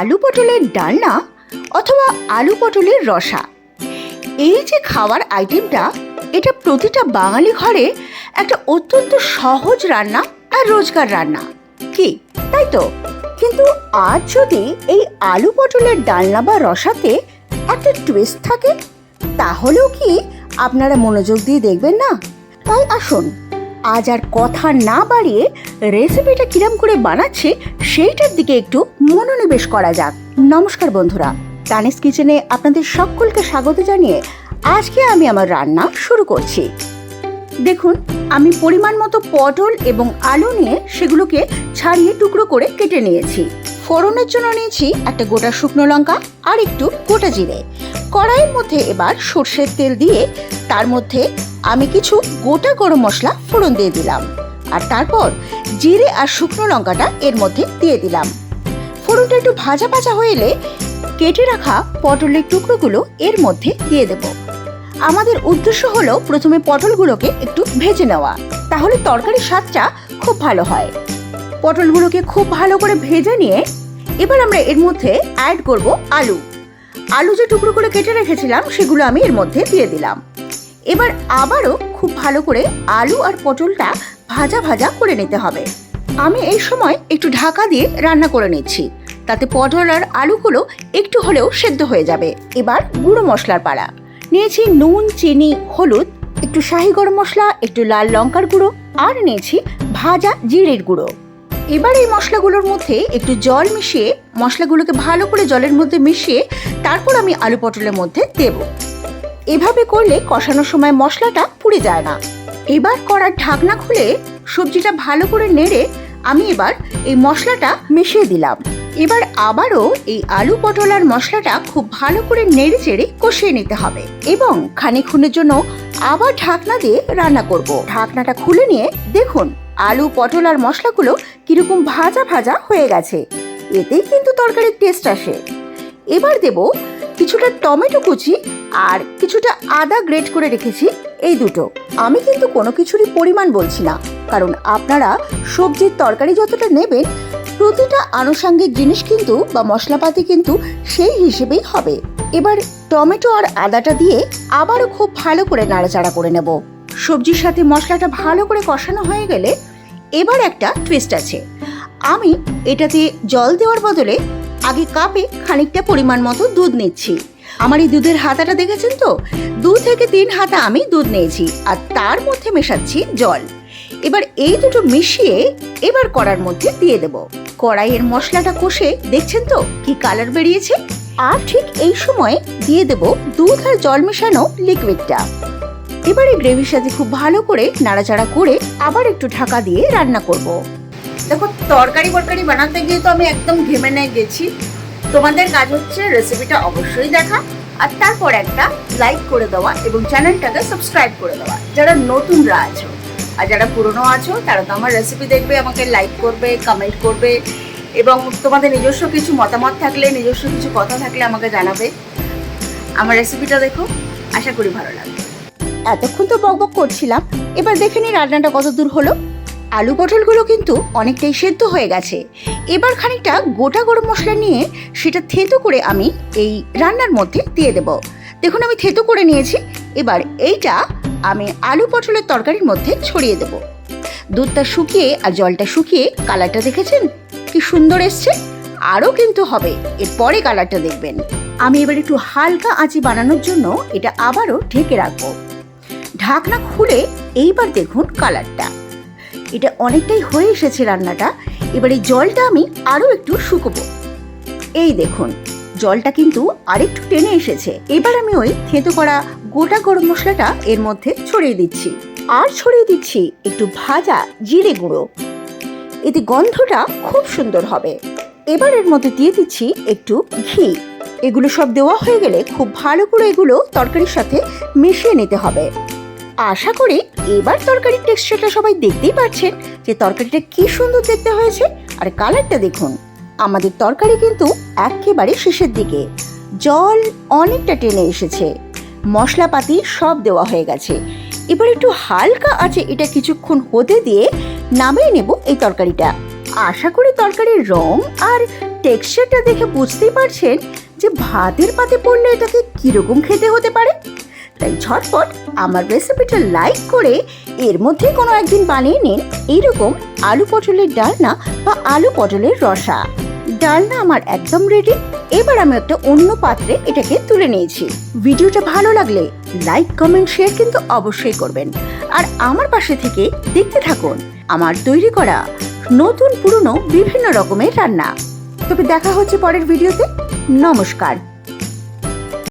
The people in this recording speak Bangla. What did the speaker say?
আলু পটলের ডালনা অথবা আলু পটলের রসা। এই যে খাওয়ার আইটেমটা এটা প্রতিটা বাঙালি ঘরে একটা অত্যন্ত সহজ রান্না আর রোজকার রান্না। কি, তাই তো? কিন্তু আজ যদি এই আলু পটলের ডালনা বা রসাতে একটা টুইস্ট থাকে, তাহলেও কি আপনারা মনোযোগ দিয়ে দেখবেন না? তাই আসুন আজ আর কথা না বাড়িয়ে রেসিপিটা কিরম করে বানাচ্ছে সেইটার দিকে একটু মনোনিবেশ করা যাক। নমস্কার বন্ধুরা টানিস কিচেনে আপনাদের সকলকে স্বাগত জানিয়ে আজকে আমি আমার রান্না শুরু করছি। দেখুন, আমি পরিমাণ মতো পটল এবং আলু নিয়ে সেগুলোকে ছাড়িয়ে টুকরো করে কেটে নিয়েছি। ফোড়নের জন্য নিয়েছি একটা গোটা শুকনো লঙ্কা আর একটু গোটা জিরে। কড়াইয়ের মধ্যে এবার সর্ষের তেল দিয়ে তার মধ্যে আমি কিছু গোটা গরম মশলা ফোড়ন দিয়ে দিলাম। আর তারপর জিরে আর শুকনো লঙ্কাটা এর মধ্যে দিয়ে দিলাম। ফোড়নটা একটু ভাজা ভাজা হয়ে এলে কেটে রাখা পটলের টুকরোগুলো এর মধ্যে দিয়ে দেব। আমাদের উদ্দেশ্য হলো প্রথমে পটলগুলোকে একটু ভেজে নেওয়া। তাহলে তরকারির স্বাদটা খুব ভালো হয়। পটলগুলোকে খুব ভালো করে ভেজে নিয়ে এবার আমরা এর মধ্যে অ্যাড করব আলু। আলু যে টুকরো করে কেটে রেখেছিলাম, সেগুলো আমি এর মধ্যে দিয়ে দিলাম। এবার আবারও খুব ভালো করে আলু আর পটলটা ভাজা ভাজা করে নিতে হবে। আমি এই সময় একটু ঢাকা দিয়ে রান্না করে নিচ্ছি। তাতে পটল আর আলুগুলো একটু হলেও সেদ্ধ হয়ে যাবে। এবার গুঁড়ো মশলার পাড়া নিয়েছি নুন, চিনি, হলুদ, একটু শাহি গরম মশলা, একটু লাল লঙ্কার গুঁড়ো আর নিয়েছি ভাজা জিরের গুঁড়ো। এবার এই মশলাগুলোর মধ্যে একটু জল মিশিয়ে মশলাগুলোকে ভালো করে জলের মধ্যে মিশিয়ে তারপর আমি আলু পটলের মধ্যে দেব। এভাবে করলে কষানোর সময় মশলাটা পুড়ে যায় না। এবার করার ঢাকনা খুলে সবজিটা ভালো করে নেড়ে আমি এবার এই মশলাটা মিশিয়ে দিলাম। এবার আবারও এই আলু পটল আর মশলাটা খুব ভালো করে নেড়ে চেড়ে কষিয়ে নিতে হবে এবং খানিক্ষণের জন্য আবার ঢাকনা দিয়ে রান্না করব। ঢাকনাটা খুলে নিয়ে দেখুন আলু পটল আর মশলাগুলো কীরকম ভাজা ভাজা হয়ে গেছে। এতেই কিন্তু তরকারির টেস্ট আসে। এবার দেব কিছুটা টমেটো কুচি আর কিছুটা আদা গ্রেট করে রেখেছি এই দুটো। আমি কিন্তু কোনো কিছুরই পরিমাণ বলছি না, কারণ আপনারা সবজির তরকারি যতটা নেবেন, প্রতিটা আনুষঙ্গিক জিনিস কিন্তু বা মশলাপাতি কিন্তু সেই হিসেবেই হবে। এবার টমেটো আর আদাটা দিয়ে আবারও খুব ভালো করে নাড়াচাড়া করে নেব। সবজির সাথে মশলাটা ভালো করে কষানো হয়ে গেলে এবার একটা টুইস্ট আছে। আমি এটাতে জল দেওয়ার বদলে আগে কাপে খানিকটা পরিমাণ মতো দুধ নিচ্ছি। আমার এই দুধের হাতাটা দেখেছেন তো? দু থেকে তিন হাতা আমি দুধ নিয়েছি আর তার মধ্যে মেশাচ্ছি জল। এবার এই দুটো মিশিয়ে এবার কড়ার মধ্যে দিয়ে দেব। কড়াইয়ের মশলাটা কষে দেখছেন তো কি কালার বেরিয়েছে? আর ঠিক এই সময় দিয়ে দেব দুধ আর জল মেশানো লিকুইডটা এবার গ্রেভির সাথে খুব ভালো করে নাড়াচাড়া করে আবার একটু ঢাকা দিয়ে রান্না করব। দেখো, তরকারি ফরকারি বানাতে গিয়ে তো আমি একদম ঘেমে নিয়ে গেছি। তোমাদের কাজ হচ্ছে রেসিপিটা অবশ্যই দেখা, আর তারপর একটা লাইক করে দেওয়া এবং চ্যানেলটাকে সাবস্ক্রাইব করে দেওয়া। যারা নতুনরা আছো আর যারা পুরনো আছো, তারা তো আমার রেসিপি দেখবে, আমাকে লাইক করবে কমেন্ট করবে এবং তোমাদের নিজস্ব কিছু মতামত থাকলে, নিজস্ব কিছু কথা থাকলে আমাকে জানাবে। আমার রেসিপিটা দেখো, আশা করি ভালো লাগবে। এতক্ষণ তো বকবক করছিলাম, এবার দেখে নি রান্নাটা কত দূর হলো। আলু পটলগুলো কিন্তু অনেকটাই সেদ্ধ হয়ে গেছে। এবার খানিকটা গোটা গরম মশলা নিয়ে সেটা থেতো করে আমি এই রান্নার মধ্যে দিয়ে দেব। দেখুন আমি থেতো করে নিয়েছি, এবার এইটা আমি আলু পটলের তরকারির মধ্যে ছড়িয়ে দেব। দুধটা শুকিয়ে আর জলটা শুকিয়ে কালারটা দেখেছেন? কি সুন্দর এসছে। আরও কিন্তু হবে, এরপরে কালারটা দেখবেন। আমি এবার একটু হালকা আঁচি বানানোর জন্য এটা আবারও ঢেকে রাখব। ঢাকনা খুলে এইবার দেখুন কালারটা। এটা অনেকটাই হয়ে এসেছে রান্নাটা। এবার এই জলটা আমি আরও একটু শুকোবো। এই দেখুন, জলটা কিন্তু আরেকটু টেনে এসেছে। এবার আমি ওই থেঁতো করা গোটা গরম মশলাটা এর মধ্যে ছড়িয়ে দিচ্ছি। আর ছড়িয়ে দিচ্ছি একটু ভাজা জিরে গুঁড়ো। এতে গন্ধটা খুব সুন্দর হবে। এবার এর মধ্যে দিয়ে দিচ্ছি একটু ঘি। এগুলো সব দেওয়া হয়ে গেলে খুব ভালো করে এগুলো তরকারির সাথে মিশিয়ে নিতে হবে। আশা করি এবার তরকারির টেক্সচারটা সবাই দেখতেই পাচ্ছেন যে তরকারিটা কি সুন্দর দেখতে হয়েছে। আর কালারটা দেখুন, আমাদের তরকারি কিন্তু একেবারে শেষের দিকে। জল অনেকটা টেনে এসেছে, মশলাপাতি সব দেওয়া হয়ে গেছে। এবার একটু হালকা আছে এটা কিছুক্ষণ হতে দিয়ে নামিয়ে নেব এই তরকারিটা। আশা করি তরকারির রং আর টেক্সচারটা দেখে বুঝতেই পারছেন যে ভাতের পাতে পড়লে এটাকে কীরকম খেতে হতে পারে। তাই ঝটপট আমার রেসিপিটা লাইক করে এর মধ্যে কোনো একদিন বানিয়ে নিন এইরকম আলু পটলের ডালনা বা আলু পটলের রসা। ডালনা আমার একদম রেডি এবার আমি একটা অন্য পাত্রে এটাকে তুলে নিয়েছি। ভিডিওটা ভালো লাগলে লাইক কমেন্ট শেয়ার কিন্তু অবশ্যই করবেন। আর আমার পাশে থেকে দেখতে থাকুন আমার তৈরি করা নতুন পুরনো বিভিন্ন রকমের রান্না। তবে দেখা হচ্ছে পরের ভিডিওতে। নমস্কার।